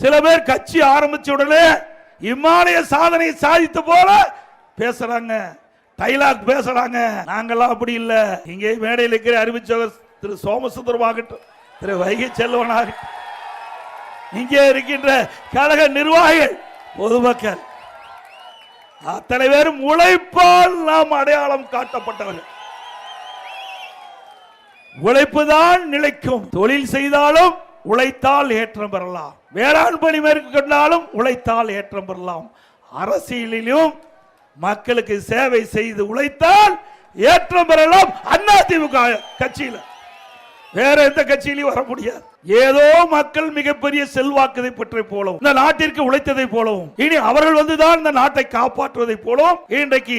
சில பேர் கட்சி ஆரம்பிச்ச உடனே இமாலய சாதனை சாதித்த போல பேசுறாங்க. டைலாக் பேசுறாங்க. நாங்கெல்லாம் அப்படி இல்லை. இங்கே மேடையில் இருக்கிற அறிவிச்சவர் திரு சோமசுந்தரமாகட்டும் திரு வைகை செல்வனாகட்டும் இங்கே இருக்கின்ற கழக நிர்வாகிகள் பொதுமக்கள் அத்தனை பேரும் உழைப்பால் நாம் அடையாளம் காட்டப்பட்டவர்கள். உழைப்புதான் நிலைக்கும். தொழில் செய்தாலும் உழைத்தால் ஏற்றம் பெறலாம். வேளாண் பணி மேற்கொண்டாலும் உழைத்தால் ஏற்றம் பெறலாம். அரசியலிலும் மக்களுக்கு சேவை செய்து உழைத்தால் ஏற்றம் பெறலாம். அண்ணா திமுக கட்சியில். வேற எந்த கட்சியிலையும் வர முடியாது. ஏதோ மக்கள் மிகப்பெரிய செல்வாக்கதை பற்றி போலவும் இந்த நாட்டிற்கு உழைத்ததை போலவும் இனி அவர்கள் வந்துதான் இந்த நாட்டை காப்பாற்றுவதை போலவும் இன்றைக்கு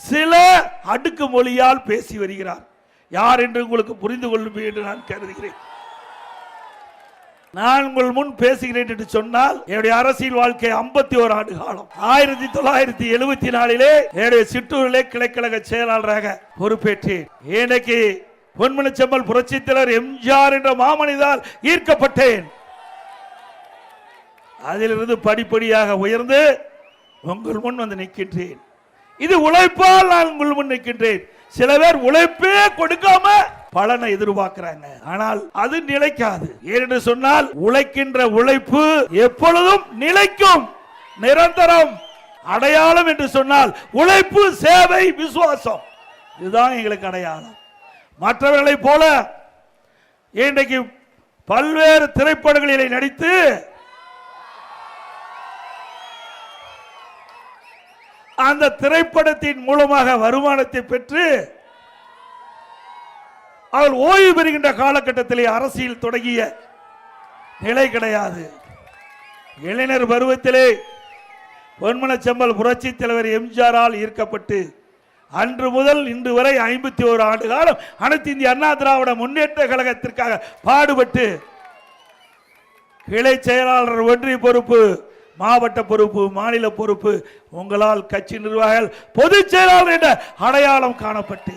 சில அடுக்கு மொழியால் பேசி வருகிறார். யார் என்று உங்களுக்கு புரிந்து கொள்ளும் என்று நான் கருதுகிறேன். நான் உங்கள் முன் பேசுகிறேன் என்று சொன்னால் என்னுடைய அரசியல் வாழ்க்கை 51 ஒரு ஆண்டு காலம். ஆயிரத்தி தொள்ளாயிரத்தி எழுபத்தி நாலிலே என்னுடைய சிற்றூரிலே கிளைக்கழக செயலாளராக பொறுப்பேற்றேன் இன்னைக்கு பொன்மனச்செம்மல் புரட்சித்தலைவர் எம்ஜிஆர் என்ற மாமனிதால் ஈர்க்கப்பட்டேன். அதிலிருந்து படிப்படியாக உயர்ந்து உங்கள் முன் வந்து நிற்கின்றேன். இது உழைப்பால் நான் உங்கள் முன் நிற்கின்றேன். சில பேர் உழைப்பே கொடுக்காம பலனை எதிர்பார்க்கிறாங்க. ஆனால் அது நிலைக்காது. ஏனென்று சொன்னால் உழைக்கின்ற உழைப்பு எப்பொழுதும் நிலைக்கும் நிரந்தரம் அடையாளம் என்று சொன்னால் உழைப்பு சேவை விசுவாசம். இதுதான் எங்களுக்கு அடையாளம். மற்றவர்களை போல இன்றைக்கு பல்வேறு திரைப்படங்களிலே நடித்து அந்த திரைப்படத்தின் மூலமாக வருமானத்தை பெற்று அவர் ஓய்வு பெறுகின்ற காலகட்டத்திலே அரசியல் தொடங்கிய நிலை கிடையாது. இளைஞர் பருவத்திலே பொன்மனச்செம்மல் புரட்சி தலைவர் எம்ஜிஆரால் ஈர்க்கப்பட்டு அன்று முதல் இன்று வரை ஐம்பத்தி ஓரு ஆண்டு காலம் அனைத்து இந்திய அண்ணா திராவிட முன்னேற்ற கழகத்திற்காக பாடுபட்டு கிளை செயலாளர் ஒன்றிய பொறுப்பு மாவட்ட பொறுப்பு மாநில பொறுப்பு உங்களால் கட்சி நிர்வாகிகள் பொதுச் செயலாளர் என்ற அடையாளம் காணப்பட்டு